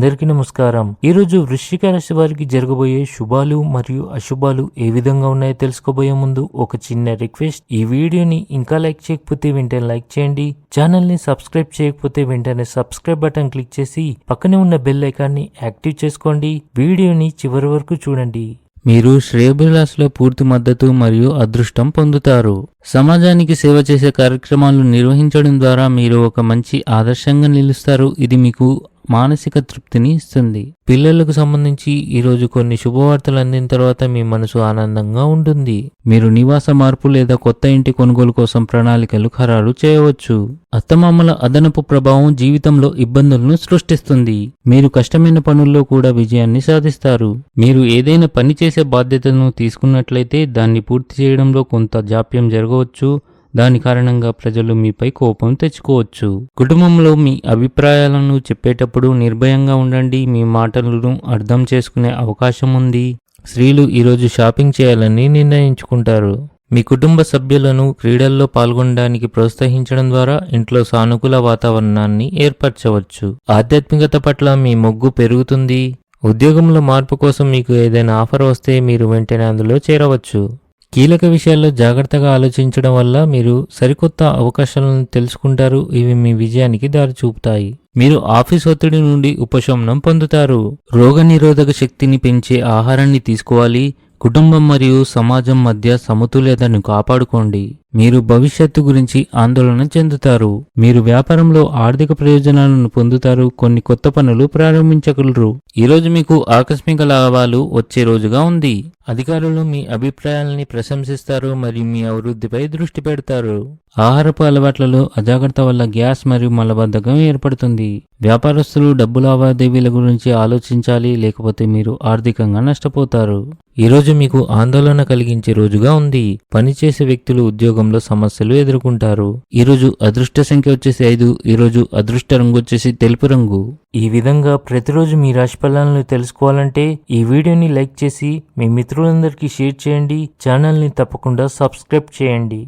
అందరికీ నమస్కారం. ఈ రోజు వృశ్చిక రాశి వారికి జరగబోయే శుభాలు మరియు అశుభాలు ఏ విధంగా ఉన్నాయో తెలుసుకోబోయే ముందు ఒక చిన్న రిక్వెస్ట్. ఈ వీడియోని ఇంకా లైక్ చేయకపోతే వెంటనే లైక్ చేయండి. ఛానల్ని సబ్స్క్రైబ్ చేయకపోతే వెంటనే సబ్స్క్రైబ్ బటన్ క్లిక్ చేసి పక్కనే ఉన్న బెల్ ఐకాన్ని యాక్టివ్ చేసుకోండి. వీడియోని చివరి వరకు చూడండి. మీరు శ్రేయభిలాసుల పూర్తి మద్దతు మరియు అదృష్టం పొందుతారు. సమాజానికి సేవ చేసే కార్యక్రమాలు నిర్వహించడం ద్వారా మీరు ఒక మంచి ఆదర్శంగా నిలుస్తారు. ఇది మీకు మానసిక తృప్తిని ఇస్తుంది. పిల్లలకు సంబంధించి ఈరోజు కొన్ని శుభవార్తలు అందిన తర్వాత మీ మనసు ఆనందంగా ఉంటుంది. మీరు నివాస మార్పు లేదా కొత్త ఇంటి కొనుగోలు కోసం ప్రణాళికలు ఖరారు చేయవచ్చు. అత్తమామల అదనపు ప్రభావం జీవితంలో ఇబ్బందులను సృష్టిస్తుంది. మీరు కష్టమైన పనుల్లో కూడా విజయాన్ని సాధిస్తారు. మీరు ఏదైనా పని చేసే బాధ్యతను తీసుకున్నట్లయితే దాన్ని పూర్తి చేయడంలో కొంత జాప్యం జరగవచ్చు. దాని కారణంగా ప్రజలు మీపై కోపం తెచ్చుకోవచ్చు. కుటుంబంలో మీ అభిప్రాయాలను చెప్పేటప్పుడు నిర్భయంగా ఉండండి. మీ మాటలను అర్థం చేసుకునే అవకాశం ఉంది. స్త్రీలు ఈరోజు షాపింగ్ చేయాలని నిర్ణయించుకుంటారు. మీ కుటుంబ సభ్యులను క్రీడల్లో పాల్గొనడానికి ప్రోత్సహించడం ద్వారా ఇంట్లో సానుకూల వాతావరణాన్ని ఏర్పరచవచ్చు. ఆధ్యాత్మికత పట్ల మీ మొగ్గు పెరుగుతుంది. ఉద్యోగంలో మార్పు కోసం మీకు ఏదైనా ఆఫర్ వస్తే మీరు వెంటనే అందులో చేరవచ్చు. కీలక విషయాల్లో జాగ్రత్తగా ఆలోచించడం వల్ల మీరు సరికొత్త అవకాశాలను తెలుసుకుంటారు. ఇవి మీ విజయానికి దారి చూపుతాయి. మీరు ఆఫీస్ ఒత్తిడి నుండి ఉపశమనం పొందుతారు. రోగనిరోధక శక్తిని పెంచే ఆహారాన్ని తీసుకోవాలి. కుటుంబం మరియు సమాజం మధ్య సమతుల్యతను కాపాడుకోండి. మీరు భవిష్యత్తు గురించి ఆందోళన చెందుతారు. మీరు వ్యాపారంలో ఆర్థిక ప్రయోజనాలను పొందుతారు. కొన్ని కొత్త పనులు ప్రారంభించగలరు. ఈరోజు మీకు ఆకస్మిక లాభాలు వచ్చే రోజుగా ఉంది. అధికారులు మీ అభిప్రాయాలని ప్రశంసిస్తారు మరియు మీ అభివృద్ధిపై దృష్టి పెడతారు. ఆహారపు అలవాట్లలో అజాగ్రత్త వల్ల గ్యాస్ మరియు మలబద్ధకం ఏర్పడుతుంది. వ్యాపారస్తులు డబ్బు లావాదేవీల గురించి ఆలోచించాలి లేకపోతే మీరు ఆర్థికంగా నష్టపోతారు. ఈరోజు మీకు ఆందోళన కలిగించే రోజుగా ఉంది. పనిచేసే వ్యక్తులు ఉద్యోగంలో సమస్యలు ఎదుర్కొంటారు. ఈరోజు అదృష్ట సంఖ్య వచ్చేసి ఐదు ఈరోజు అదృష్ట రంగు వచ్చేసి తెలుపు రంగు. ఈ విధంగా ప్రతిరోజు మీ రాశి ఫలాలను తెలుసుకోవాలంటే ఈ వీడియోని లైక్ చేసి మీ మిత్రులందరికీ షేర్ చేయండి. ఛానల్ని తప్పకుండా సబ్స్క్రైబ్ చేయండి.